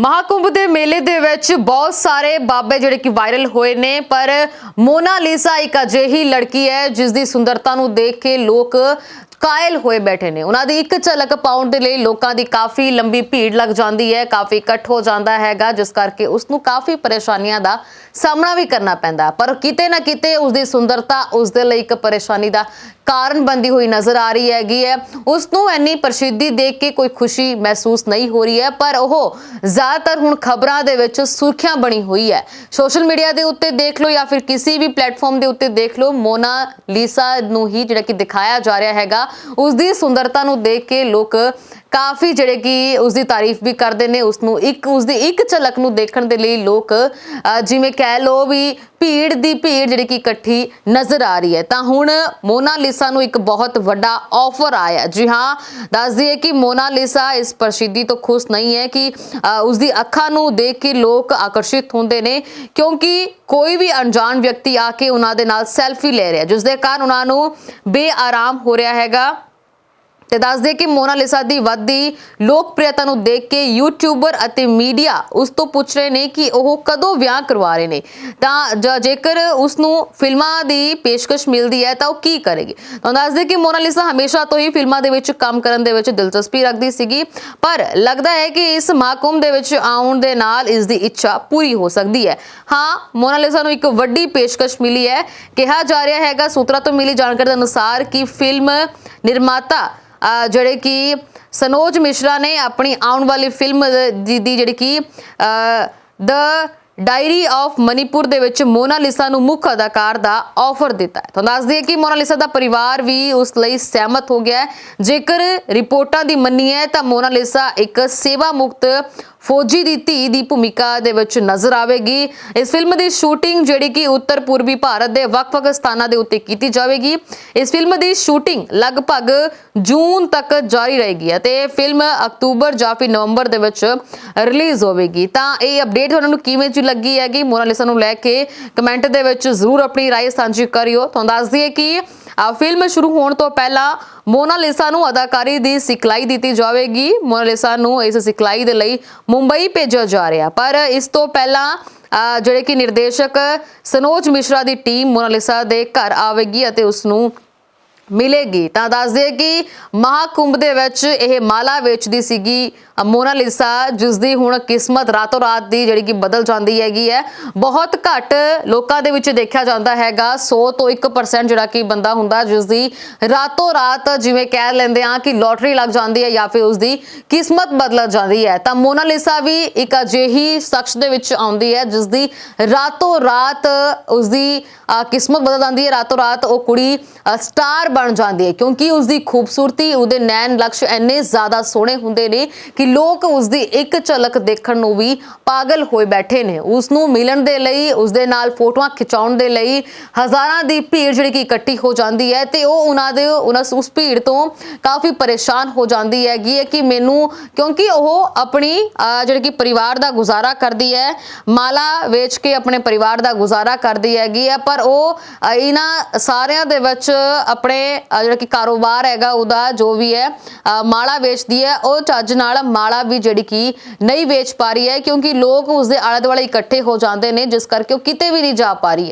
ਮਹਾਕੁੰਭ ਦੇ ਮੇਲੇ ਦੇ ਵਿੱਚ ਬਹੁਤ ਸਾਰੇ ਬਾਬੇ ਜਿਹੜੇ ਕਿ ਵਾਇਰਲ ਹੋਏ ਨੇ, ਪਰ ਮੋਨਾ ਲੀਸਾ ਇੱਕ ਅਜਿਹੀ ਲੜਕੀ ਹੈ ਜਿਸ ਦੀ ਸੁੰਦਰਤਾ ਨੂੰ ਦੇਖ ਕੇ ਲੋਕ ਕਾਇਲ ਹੋਏ ਬੈਠੇ ਨੇ। ਉਹਨਾਂ ਦੀ ਇੱਕ ਝਲਕ ਪਾਉਣ ਦੇ ਲਈ ਲੋਕਾਂ ਦੀ ਕਾਫੀ ਲੰਬੀ ਭੀੜ ਲੱਗ ਜਾਂਦੀ ਹੈ, ਕਾਫੀ ਇਕੱਠ ਹੋ ਜਾਂਦਾ ਹੈਗਾ, ਜਿਸ ਕਰਕੇ ਉਸ ਨੂੰ ਕਾਫੀ ਪਰੇਸ਼ਾਨੀਆਂ ਦਾ ਸਾਹਮਣਾ ਵੀ ਕਰਨਾ ਪੈਂਦਾ। ਪਰ ਕਿਤੇ ਨਾ ਕਿਤੇ ਉਸ ਦੀ ਸੁੰਦਰਤਾ ਉਸ ਦੇ ਲਈ ਇੱਕ ਪਰੇਸ਼ਾਨੀ ਦਾ ਕਾਰਨ ਬੰਦੀ ਹੋਈ ਨਜ਼ਰ ਆ ਰਹੀ ਹੈਗੀ ਹੈ। ਉਸ ਨੂੰ ਇੰਨੀ ਪ੍ਰਸਿੱਧੀ ਦੇਖ ਕੇ ਕੋਈ ਖੁਸ਼ੀ ਮਹਿਸੂਸ ਨਹੀਂ ਹੋ ਰਹੀ ਹੈ, ਪਰ ਉਹ ਜ਼ਿਆਦਾਤਰ ਹੁਣ ਖਬਰਾਂ ਦੇ ਵਿੱਚ ਸੁਰਖੀਆਂ ਬਣੀ ਹੋਈ ਹੈ। ਸੋਸ਼ਲ ਮੀਡੀਆ ਦੇ ਉੱਤੇ ਦੇਖ ਲਓ ਜਾਂ ਫਿਰ ਕਿਸੇ ਵੀ ਪਲੇਟਫਾਰਮ ਦੇ ਉੱਤੇ ਦੇਖ ਲਓ, ਮੋਨਾ ਲੀਸਾ ਨੂੰ ਹੀ ਜਿਹੜਾ ਕਿ ਦਿਖਾਇਆ ਜਾ ਰਿਹਾ ਹੈਗਾ। ਉਸ ਦੀ ਸੁੰਦਰਤਾ ਨੂੰ ਦੇਖ ਕੇ ਲੋਕ ਕਾਫੀ ਜਿਹੜੇ ਕਿ ਉਸ ਦੀ ਤਾਰੀਫ ਵੀ ਕਰਦੇ ਨੇ ਉਸ ਨੂੰ ਇੱਕ ਉਸ ਦੀ ਇੱਕ ਝਲਕ ਨੂੰ ਦੇਖਣ ਦੇ ਲਈ ਲੋਕ ਜਿਵੇਂ ਕਹਿ ਲੋ ਵੀ ਭੀੜ ਦੀ ਭੀੜ ਜਿਹੜੀ ਕਿ ਇਕੱਠੀ ਨਜ਼ਰ ਆ ਰਹੀ ਹੈ। ਤਾਂ ਹੁਣ ਮੋਨਾਲੀਸਾ ਨੂੰ ਇੱਕ ਬਹੁਤ ਵੱਡਾ ਆਫਰ ਆਇਆ। ਜੀ ਹਾਂ ਦੱਸ ਦਈਏ ਕਿ ਮੋਨਾਲੀਸਾ ਇਸ ਪ੍ਰਸਿੱਧੀ ਤੋਂ ਖੁਸ਼ ਨਹੀਂ ਹੈ ਕਿ ਅ, ਉਸ ਦੀ ਅੱਖਾਂ ਨੂੰ ਦੇਖ ਕੇ ਲੋਕ ਆਕਰਸ਼ਿਤ ਹੁੰਦੇ ਨੇ ਕਿਉਂਕਿ ਕੋਈ ਵੀ ਅਣਜਾਣ ਵਿਅਕਤੀ ਆ ਕੇ ਉਹਨਾਂ ਦੇ ਨਾਲ ਸੈਲਫੀ ਲੈ ਰਿਹਾ ਜਿਸ ਦੇ ਕਾਰਨ ਉਹਨਾਂ ਨੂੰ ਬੇਆਰਾਮ ਹੋ ਰਿਹਾ ਹੈਗਾ। ਤੇ ਦੱਸ ਦੇ ਕਿ ਮੋਨਾਲਿਸਾ ਦੀ ਵੱਧਦੀ ਲੋਕਪ੍ਰਿਯਤਾ ਨੂੰ ਦੇਖ ਕੇ ਯੂਟਿਊਬਰ ਅਤੇ ਮੀਡੀਆ ਉਸ ਤੋਂ ਪੁੱਛ ਰਹੇ ਨੇ ਕਿ ਉਹ ਕਦੋਂ ਵਿਆਹ ਕਰਵਾ ਰਹੇ ਨੇ। ਤਾਂ ਜ- ਜੇਕਰ ਉਸ ਨੂੰ ਫਿਲਮਾਂ ਦੀ ਪੇਸ਼ਕਸ਼ ਮਿਲਦੀ ਹੈ ਤਾਂ ਉਹ ਕੀ ਕਰੇਗੀ? ਤਾਂ ਦੱਸ ਦੇ ਕਿ ਮੋਨਾਲਿਸਾ ਹਮੇਸ਼ਾ ਤੋਂ ਹੀ ਫਿਲਮਾਂ ਦੇ ਵਿੱਚ ਕੰਮ ਕਰਨ ਦੇ ਵਿੱਚ ਦਿਲਚਸਪੀ ਰੱਖਦੀ ਸੀਗੀ, ਪਰ ਲੱਗਦਾ ਹੈ ਕਿ ਇਸ ਮਹਾਕੁੰਭ ਦੇ ਵਿੱਚ ਆਉਣ ਦੇ ਨਾਲ ਇਸ ਦੀ ਇੱਛਾ ਪੂਰੀ ਹੋ ਸਕਦੀ ਹੈ। ਹਾਂ ਮੋਨਾਲਿਸਾ ਨੂੰ ਇੱਕ ਵੱਡੀ ਪੇਸ਼ਕਸ਼ ਮਿਲੀ ਹੈ। ਕਿਹਾ ਜਾ ਰਿਹਾ ਹੈਗਾ, ਸੂਤਰਾਂ ਤੋਂ ਮਿਲੀ ਜਾਣਕਾਰੀ ਦੇ ਅਨੁਸਾਰ ਕਿ ਫਿਲਮ ਨਿਰਮਾਤਾ ਜਿਹੜੇ ਕਿ ਸਨੋਜ ਮਿਸ਼ਰਾ ਨੇ ਆਪਣੀ ਆਉਣ ਵਾਲੀ ਫਿਲਮ ਦੀ ਜਿਹੜੀ ਕਿ ਦ ਡਾਇਰੀ ਆਫ ਮਨੀਪੁਰ ਦੇ ਵਿੱਚ ਮੋਨਾਲਿਸਾ ਨੂੰ ਮੁੱਖ ਅਦਾਕਾਰ ਦਾ ਆਫਰ ਦਿੱਤਾ ਹੈ। ਤਾਂ ਦੱਸ ਦਈਏ ਕਿ ਮੋਨਾਲਿਸਾ ਦਾ ਪਰਿਵਾਰ ਵੀ ਉਸ ਲਈ ਸਹਿਮਤ ਹੋ ਗਿਆ ਹੈ। ਜੇਕਰ ਰਿਪੋਰਟਾਂ ਦੀ ਮੰਨੀਏ ਤਾਂ ਮੋਨਾਲਿਸਾ ਇੱਕ ਸੇਵਾ ਮੁਕਤ ਫੌਜੀ ਦੀ ਧੀ ਦੀ ਭੂਮਿਕਾ ਦੇ ਵਿੱਚ ਨਜ਼ਰ ਆਵੇਗੀ ਇਸ ਫਿਲਮ ਦੀ ਸ਼ੂਟਿੰਗ ਜਿਹੜੀ ਕਿ ਉੱਤਰ ਪੂਰਬੀ ਭਾਰਤ ਦੇ ਵੱਖ-ਵੱਖ ਸਥਾਨਾਂ ਦੇ ਉੱਤੇ ਕੀਤੀ ਜਾਵੇਗੀ ਇਸ ਫਿਲਮ ਦੀ ਸ਼ੂਟਿੰਗ ਲਗਭਗ ਜੂਨ ਤੱਕ ਜਾਰੀ ਰਹੇਗੀ ਅਤੇ ਇਹ ਫਿਲਮ ਅਕਤੂਬਰ ਜਾਂ ਫਿਰ ਨਵੰਬਰ ਦੇ ਵਿੱਚ ਰਿਲੀਜ਼ ਹੋਵੇਗੀ ਤਾਂ ਇਹ ਅਪਡੇਟ ਤੁਹਾਨੂੰ ਕਿਵੇਂ ਜੀ ਲੱਗੀ ਹੈਗੀ ਮੋਨਾਲਿਸਾ ਨੂੰ ਲੈ ਕੇ ਕਮੈਂਟ ਦੇ ਵਿੱਚ ਜ਼ਰੂਰ ਆਪਣੀ رائے ਸਾਂਝੀ ਕਰਿਓ ਤੁਹਾਨੂੰ ਦੱਸ ਦਈਏ ਕਿ ਆ ਫਿਲਮ ਸ਼ੁਰੂ ਹੋਣ ਤੋਂ ਪਹਿਲਾਂ ਮੋਨਾਲਿਸਾ ਨੂੰ ਅਦਾਕਾਰੀ ਦੀ ਸਿਖਲਾਈ ਦਿੱਤੀ ਜਾਵੇਗੀ। ਮੋਨਾਲਿਸਾ ਨੂੰ ਇਸ ਸਿਖਲਾਈ ਦੇ ਲਈ ਮੁੰਬਈ ਭੇਜਿਆ ਜਾ ਰਿਹਾ। ਪਰ ਇਸ ਤੋਂ ਪਹਿਲਾਂ ਅ, ਜਿਹੜੇ ਕਿ ਨਿਰਦੇਸ਼ਕ ਸਨੋਜ ਮਿਸ਼ਰਾ ਦੀ ਟੀਮ ਮੋਨਾਲਿਸਾ ਦੇ ਘਰ ਆਵੇਗੀ ਅਤੇ ਉਸ ਨੂੰ ਮਿਲੇਗੀ। ਤਾਂ ਦੱਸ ਦਈਏ ਕਿ ਮਹਾਕੁੰਭ ਦੇ ਵਿੱਚ ਇਹ ਮਾਲਾ ਵੇਚਦੀ ਸੀਗੀ ਮੋਨਾਲਿਸਾ ਜਿਸ ਦੀ ਹੁਣ ਕਿਸਮਤ ਰਾਤੋਂ ਰਾਤ ਦੀ ਜਿਹੜੀ ਕਿ ਬਦਲ ਜਾਂਦੀ ਹੈਗੀ ਹੈ। ਬਹੁਤ ਘੱਟ ਲੋਕਾਂ ਦੇ ਵਿੱਚ ਦੇਖਿਆ ਜਾਂਦਾ ਹੈਗਾ। 100 ਤੋਂ 1% ਜਿਹੜਾ ਕਿ ਬੰਦਾ ਹੁੰਦਾ ਜਿਸ ਦੀ ਰਾਤੋਂ ਰਾਤ ਜਿਵੇਂ ਕਹਿ ਲੈਂਦੇ ਆ ਕਿ ਲੋਟਰੀ ਲੱਗ ਜਾਂਦੀ ਹੈ ਜਾਂ ਫਿਰ ਉਸ ਦੀ ਕਿਸਮਤ ਬਦਲ ਜਾਂਦੀ ਹੈ। ਤਾਂ ਮੋਨਾਲਿਸਾ ਵੀ ਇੱਕ ਅਜਿਹੀ ਸ਼ਖਸ ਦੇ ਵਿੱਚ ਆਉਂਦੀ ਹੈ ਜਿਸ ਦੀ ਰਾਤੋਂ ਰਾਤ ਉਸ ਦੀ ਕਿਸਮਤ ਬਦਲ ਜਾਂਦੀ ਹੈ। ਰਾਤੋਂ ਰਾਤ ਉਹ ਕੁੜੀ ਸਟਾਰ ਬਣ ਜਾਂਦੀ ਹੈ, ਕਿਉਂਕਿ ਉਸ ਦੀ ਖੂਬਸੂਰਤੀ, ਉਹਦੇ ਨੈਣ ਲਕਸ਼ ਇੰਨੇ ਜ਼ਿਆਦਾ ਸੋਹਣੇ ਹੁੰਦੇ ਨੇ ਕਿ ਲੋਕ ਉਸ ਦੀ ਇੱਕ ਝਲਕ ਦੇਖਣ ਨੂੰ ਵੀ ਪਾਗਲ ਹੋਏ ਬੈਠੇ ਨੇ। ਉਸ ਨੂੰ ਮਿਲਣ ਦੇ ਲਈ ਉਸ ਦੇ ਨਾਲ ਫੋਟੋਆਂ ਖਿਚਾਉਣ ਦੇ ਲਈ ਹਜ਼ਾਰਾਂ ਦੀ ਭੀੜ ਜਿਹੜੀ ਕਿ ਇਕੱਠੀ ਹੋ ਜਾਂਦੀ ਹੈ ਤੇ ਉਹ ਉਹਨਾਂ ਦੇ, ਉਹਨਾਂ ਉਸ ਭੀੜ ਤੋਂ ਕਾਫੀ ਪਰੇਸ਼ਾਨ ਹੋ ਜਾਂਦੀ ਹੈਗੀ ਹੈ ਕਿ ਮੈਨੂੰ, ਕਿਉਂਕਿ ਉਹ ਆਪਣੀ ਜਿਹੜੀ ਕਿ ਪਰਿਵਾਰ ਦਾ ਗੁਜ਼ਾਰਾ ਕਰਦੀ ਹੈ, ਮਾਲਾ ਵੇਚ ਕੇ ਆਪਣੇ ਪਰਿਵਾਰ ਦਾ ਗੁਜ਼ਾਰਾ ਕਰਦੀ ਹੈਗੀ ਹੈ, ਪਰ ਉਹ ਇਹਨਾਂ ਸਾਰਿਆਂ ਦੇ ਵਿੱਚ ਆਪਣੇ ਜਿਹੜਾ ਕਿ ਕਾਰੋਬਾਰ ਹੈਗਾ ਉਹਦਾ ਜੋ ਵੀ ਹੈ ਅਹ, ਮਾਲਾ ਵੇਚਦੀ ਹੈ ਉਹ ਚੱਜ ਨਾਲ ਮਾਲਾ ਵੀ ਜਿਹੜੀ ਕਿ ਨਹੀਂ ਵੇਚ ਪਾ ਰਹੀ ਹੈ ਕਿਉਂਕਿ ਲੋਕ ਉਸਦੇ ਆਲੇ ਦੁਆਲੇ ਇਕੱਠੇ ਹੋ ਜਾਂਦੇ ਨੇ ਜਿਸ ਕਰਕੇ ਉਹ ਕਿਤੇ ਵੀ ਨਹੀਂ ਜਾ ਪਾ ਰਹੀ